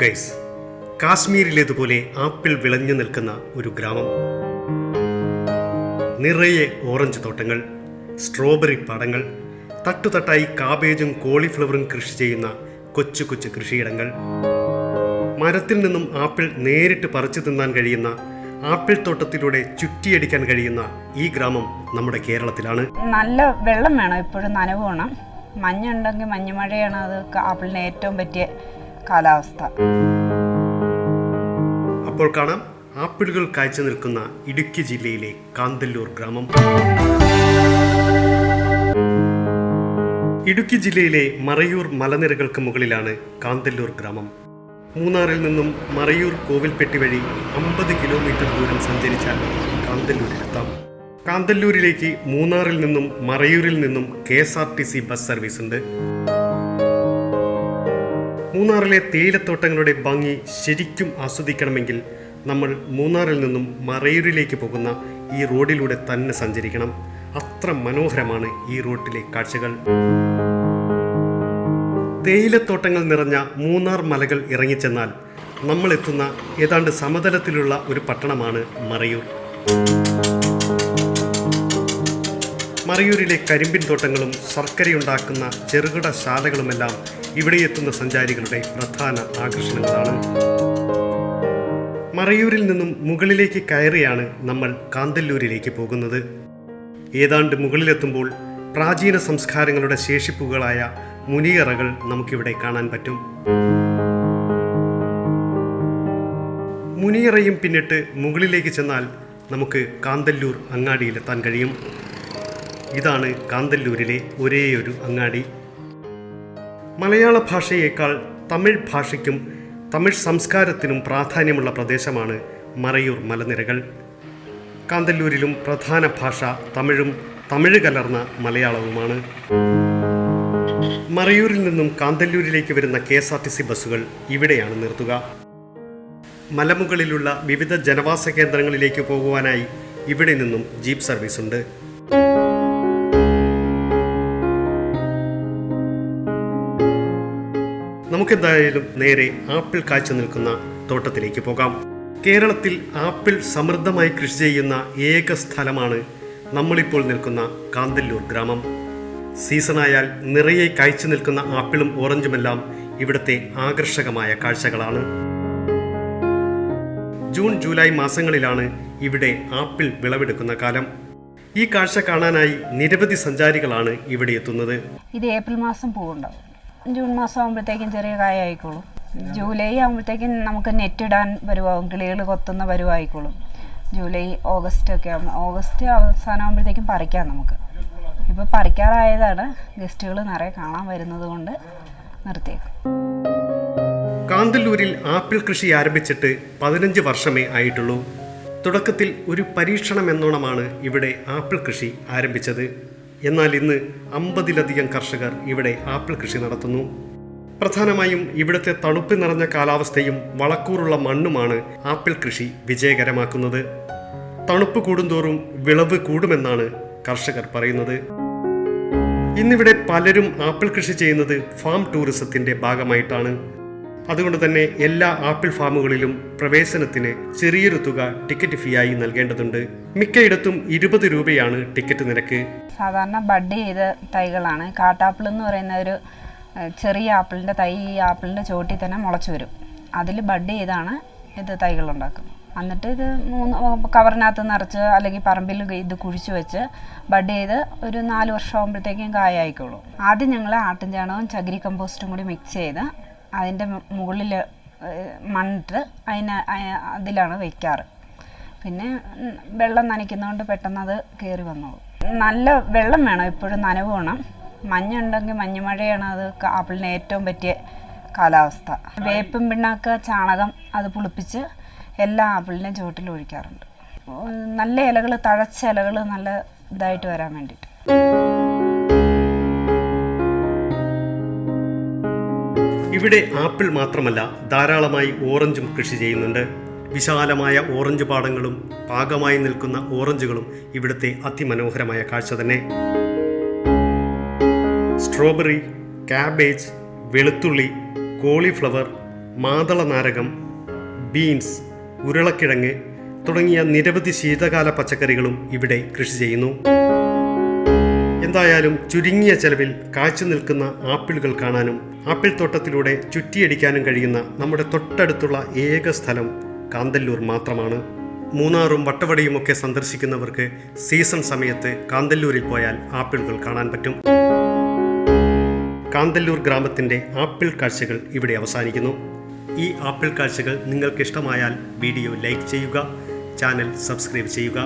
Guys കാശ്മീരിലേതുപോലെ apple വിളഞ്ഞു നിൽക്കുന്ന ഒരു ഗ്രാമം. നിറയെ ഓറഞ്ച് തോട്ടങ്ങൾ സ്ട്രോബെറി പാടങ്ങൾ തട്ടുതട്ടായി കാബേജും കോളിഫ്ലവറും കൃഷി ചെയ്യുന്ന കൊച്ചു കൊച്ചു കൃഷിയിടങ്ങൾ. മരത്തിൽ നിന്നും ആപ്പിൾ നേരിട്ട് പറിച്ചു തിന്നാൻ കഴിയുന്ന ആപ്പിൾ തോട്ടത്തിലൂടെ ചുറ്റിയടിക്കാൻ കഴിയുന്ന ഈ ഗ്രാമം നമ്മുടെ കേരളത്തിലാണ്. നല്ല വെള്ളം വേണം എപ്പോഴും നനവ് വേണം. മഞ്ഞുണ്ടെങ്കിൽ മഞ്ഞുമഴയാണ് അത് ആപ്പിളിന് ഏറ്റവും പറ്റിയ കാലാവസ്ഥ. അപ്പോൾ കാണാം ആപ്പിളുകൾ കാഴ്ച നിൽക്കുന്ന ഇടുക്കി ജില്ലയിലെ കാന്തല്ലൂർ ഗ്രാമം. ഇടുക്കി ജില്ലയിലെ മറയൂർ മലനിരകൾക്ക് മുകളിലാണ് കാന്തല്ലൂർ ഗ്രാമം. മൂന്നാറിൽ നിന്നും മറയൂർ കോവിൽപ്പെട്ടി വഴി അമ്പത് കിലോമീറ്റർ ദൂരം സഞ്ചരിച്ചാൽ കാന്തല്ലൂരിലെത്താം. കാന്തല്ലൂരിലേക്ക് മൂന്നാറിൽ നിന്നും മറയൂരിൽ നിന്നും K S R T C bus service ഉണ്ട് മൂന്നാറിലെ തേയിലത്തോട്ടങ്ങളുടെ ഭംഗി ശരിക്കും ആസ്വദിക്കണമെങ്കിൽ നമ്മൾ മൂന്നാറിൽ നിന്നും മറയൂരിലേക്ക് പോകുന്ന ഈ റോഡിലൂടെ തന്നെ സഞ്ചരിക്കണം. അത്ര മനോഹരമാണ് ഈ റോഡിലെ കാഴ്ചകൾ. തേയിലത്തോട്ടങ്ങൾ നിറഞ്ഞ മൂന്നാർ മലകൾ ഇറങ്ങിച്ചെന്നാൽ നമ്മൾ എത്തുന്ന ഏതാണ്ട് സമതലത്തിലുള്ള ഒരു പട്ടണമാണ് മറയൂർ. മറയൂരിലെ കരിമ്പിൻ തോട്ടങ്ങളും ശർക്കരയുണ്ടാക്കുന്ന ചെറുകിട ശാലകളുമെല്ലാം ഇവിടെ എത്തുന്ന സഞ്ചാരികളുടെ പ്രധാന ആകർഷണങ്ങളാണ്. മറയൂരിൽ നിന്നും മുകളിലേക്ക് കയറിയാണ് നമ്മൾ കാന്തല്ലൂരിലേക്ക് പോകുന്നത്. ഏതാണ്ട് മുകളിലെത്തുമ്പോൾ പ്രാചീന സംസ്കാരങ്ങളുടെ ശേഷിപ്പുകളായ മുനിയറകൾ നമുക്കിവിടെ കാണാൻ പറ്റും. മുനിയറയും പിന്നിട്ട് മുകളിലേക്ക് ചെന്നാൽ നമുക്ക് കാന്തല്ലൂർ അങ്ങാടിയിലെത്താൻ കഴിയും. ഇതാണ് കാന്തല്ലൂരിലെ ഒരേയൊരു അങ്ങാടി. മലയാള ഭാഷയേക്കാൾ തമിഴ് ഭാഷയ്ക്കും തമിഴ് സംസ്കാരത്തിനും പ്രാധാന്യമുള്ള പ്രദേശമാണ് മറയൂർ മലനിരകൾ. കാന്തല്ലൂരിലും പ്രധാന ഭാഷ തമിഴും തമിഴ് കലർന്ന മലയാളവുമാണ്. മറയൂരിൽ നിന്നും കാന്തല്ലൂരിലേക്ക് വരുന്ന K S R T C ബസ്സുകൾ ഇവിടെയാണ് നിർത്തുക. മലമുകളിലുള്ള വിവിധ ജനവാസ കേന്ദ്രങ്ങളിലേക്ക് പോകുവാനായി ഇവിടെ നിന്നും ജീപ്പ് സർവീസ് ഉണ്ട് നമുക്കെന്തായാലും നേരെ ആപ്പിൾ കാഴ്ച നിൽക്കുന്ന തോട്ടത്തിലേക്ക് പോകാം. കേരളത്തിൽ ആപ്പിൾ സമൃദ്ധമായി കൃഷി ചെയ്യുന്ന ഏക സ്ഥലമാണ് നമ്മളിപ്പോൾ നിൽക്കുന്ന കാന്തല്ലൂർ ഗ്രാമം. സീസണായാൽ നിറയെ കായ്ച്ചു നിൽക്കുന്ന ആപ്പിളും ഓറഞ്ചുമെല്ലാം ഇവിടുത്തെ ആകർഷകമായ കാഴ്ചകളാണ്. ജൂൺ ജൂലൈ മാസങ്ങളിലാണ് ഇവിടെ ആപ്പിൾ വിളവെടുക്കുന്ന കാലം. ഈ കാഴ്ച കാണാനായി നിരവധി സഞ്ചാരികളാണ് ഇവിടെ എത്തുന്നത്. ഇത് ഏപ്രിൽ മാസം പൂവുണ്ടാവും. ജൂൺ മാസം ആകുമ്പോഴത്തേക്കും ചെറിയ കായ ആയിക്കോളും ജൂലൈ ആകുമ്പോഴത്തേക്കും നമുക്ക് നെറ്റ് ഇടാൻ വരുവാകും. കിളികൾ കൊത്തുന്ന വരുവായിക്കോളും. ജൂലൈ ഓഗസ്റ്റ് ഒക്കെ ആകുമ്പോൾ ഓഗസ്റ്റ് അവസാനം ആകുമ്പോഴത്തേക്കും പറിക്കാം നമുക്ക്. ഇപ്പോൾ പറിക്കാറായതാണ്. ഗസ്റ്റുകൾ നിറയെ കാണാൻ വരുന്നത് കൊണ്ട് നിർത്തിയേക്കും. കാന്തല്ലൂരിൽ ആപ്പിൾ കൃഷി ആരംഭിച്ചിട്ട് പതിനഞ്ച് വർഷമേ ആയിട്ടുള്ളൂ. തുടക്കത്തിൽ ഒരു പരീക്ഷണം എന്നോണമാണ് ഇവിടെ ആപ്പിൾ കൃഷി ആരംഭിച്ചത്. എന്നാൽ ഇന്ന് അമ്പതിലധികം കർഷകർ ഇവിടെ ആപ്പിൾ കൃഷി നടത്തുന്നു. പ്രധാനമായും ഇവിടുത്തെ തണുപ്പ് നിറഞ്ഞ കാലാവസ്ഥയും വളക്കൂറുള്ള മണ്ണുമാണ് ആപ്പിൾ കൃഷി വിജയകരമാക്കുന്നത്. തണുപ്പ് കൂടുന്തോറും വിളവ് കൂടുമെന്നാണ് കർഷകർ പറയുന്നത്. ഇന്നിവിടെ പലരും ആപ്പിൾ കൃഷി ചെയ്യുന്നത് ഫാം ടൂറിസത്തിന്റെ ഭാഗമായിട്ടാണ്. അതുകൊണ്ട് തന്നെ എല്ലാ ആപ്പിൾ ഫാമുകളിലും പ്രവേശനത്തിന് ചെറിയൊരു തുക ടിക്കറ്റ് ഫീ ആയി നൽകേണ്ടതുണ്ട്. മിക്കയിടത്തും ഇരുപത് രൂപയാണ് ടിക്കറ്റ് നിരക്ക്. സാധാരണ ബഡ് ചെയ്ത തൈകളാണ്. കാട്ടാപ്പിൾ എന്ന് പറയുന്ന ഒരു ചെറിയ ആപ്പിളിന്റെ തൈ ഈ ആപ്പിളിന്റെ ചോട്ടിൽ തന്നെ മുളച്ചു വരും. അതിൽ ബഡ് ചെയ്താണ് ഇത് തൈകൾ ഉണ്ടാക്കുന്നത്. എന്നിട്ട് ഇത് മൂന്ന് കവറിനകത്ത് നിറച്ച് അല്ലെങ്കിൽ പറമ്പിൽ ഇത് കുഴിച്ചു വെച്ച് ബഡ് ചെയ്ത് ഒരു നാല് വർഷം ആകുമ്പോഴത്തേക്കും കായ ആയിക്കോളൂ ആദ്യം ഞങ്ങൾ ആട്ടിൻ ചാണകവും ചകിരി കമ്പോസ്റ്റും കൂടി മിക്സ് ചെയ്ത് അതിന്റെ മുകളിൽ മണ്ണിട്ട് അതിന് അതിലാണ് വയ്ക്കാറ് പിന്നെ വെള്ളം നനയ്ക്കുന്നതുകൊണ്ട് പെട്ടെന്ന് അത് കയറി വന്നോളും. നല്ല വെള്ളം വേണം എപ്പോഴും നനവ് വേണം. മഞ്ഞുണ്ടെങ്കിൽ മഞ്ഞുമഴയാണ് അത് ആപ്പിളിന് ഏറ്റവും പറ്റിയ കാലാവസ്ഥ. വേപ്പും പിണ്ണാക്ക് ചാണകം അത് പുളിപ്പിച്ച് എല്ലാ ആപ്പിളിന്റെയും ചുവട്ടിൽ ഒഴിക്കാറുണ്ട്. നല്ല ഇലകൾ തഴച്ച ഇലകൾ നല്ല ഇതായിട്ട് വരാൻ വേണ്ടിയിട്ട്. ഇവിടെ ആപ്പിൾ മാത്രമല്ല ധാരാളമായി ഓറഞ്ചും കൃഷി ചെയ്യുന്നുണ്ട്. വിശാലമായ ഓറഞ്ച് പാടങ്ങളും പാകമായി നിൽക്കുന്ന ഓറഞ്ചുകളും ഇവിടുത്തെ അതിമനോഹരമായ കാഴ്ച തന്നെ. സ്ട്രോബെറി കാബേജ് വെളുത്തുള്ളി കോളിഫ്ലവർ മാതള നാരകം ബീൻസ് ഉരുളക്കിഴങ്ങ് തുടങ്ങിയ നിരവധി ശീതകാല പച്ചക്കറികളും ഇവിടെ കൃഷി ചെയ്യുന്നു. എന്തായാലും ചുരുങ്ങിയ ചെലവിൽ കാച്ചു നിൽക്കുന്ന ആപ്പിളുകൾ കാണാനും ആപ്പിൾ തോട്ടത്തിലൂടെ ചുറ്റിയടിക്കാനും കഴിയുന്ന നമ്മുടെ തൊട്ടടുത്തുള്ള ഏക സ്ഥലം കാന്തല്ലൂർ മാത്രമാണ്. മൂന്നാറും വട്ടവടയും ഒക്കെ സന്ദർശിക്കുന്നവർക്ക് സീസൺ സമയത്ത് കാന്തല്ലൂരിൽ പോയാൽ ആപ്പിളുകൾ കാണാൻ പറ്റും. കാന്തല്ലൂർ ഗ്രാമത്തിന്റെ ആപ്പിൾ കാഴ്ചകൾ ഇവിടെ അവസാനിക്കുന്നു. ഈ ആപ്പിൾ കാഴ്ചകൾ നിങ്ങൾക്ക് ഇഷ്ടമായാൽ വീഡിയോ ലൈക്ക് ചെയ്യുക ചാനൽ സബ്സ്ക്രൈബ് ചെയ്യുക.